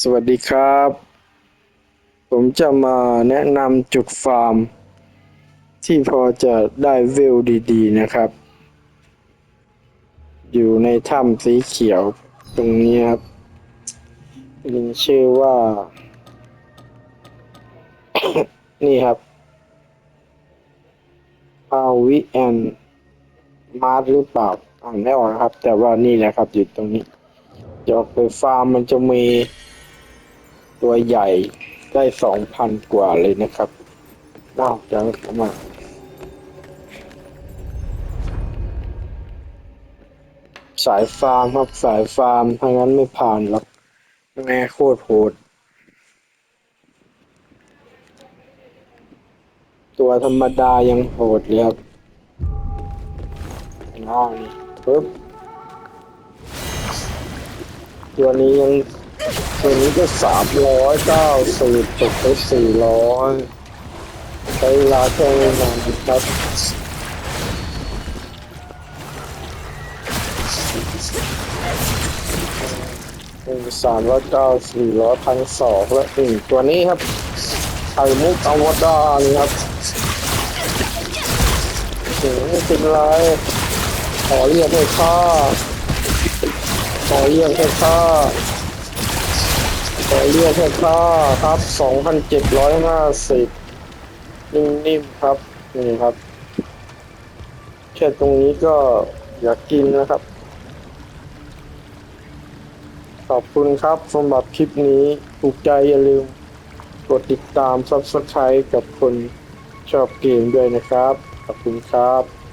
สวัสดีครับ ผมจะมาแนะนำจุดฟาร์ม ที่พอจะได้เวลดีๆนะครับ อยู่ในถ้ำสีเขียวตรงนี้ครับมีชื่อว่า นี่ครับอาวิแอนมาร์หรือเปล่าอ่านไม่ออกครับ แต่ว่านี่แหละครับอยู่ตรงนี้จะออกไปฟาร์มมันจะมี ตัวใหญ่ได้สองพันกว่าเลยนะครับนอกจากมาสายฟาร์มครับสายฟาร์มถ้างั้นไม่ผ่านหรอกแม่โคตรโหด ตัวธรรมดายังโหดเลยครับน้องนี่ปึ๊บตัวนี้ยัง ตัวนี้ก็สามร้อยเก้าสิบตกไปสี่ร้อยใช้เวลาแค่ไม่นานครับหนึ่งสามร้อยเก้าสี่ร้อยพันสองและหนึ่งตัวนี้ครับไข่มุกอวตารครับถึงไม่เป็นไรขอเรียกให้ค่าขอเรียกให้ค่า เรียกให้ค่าครับสองพันเจ็ดร้อยห้าสิบนิ่มๆครับนี่ครับแค่ตรงนี้ก็อยากกินนะครับ ขอบคุณครับสำหรับคลิปนี้ถูกใจอย่าลืมกดติดตาม Subscribe กับคนชอบเกมด้วยนะครับ ขอบคุณครับ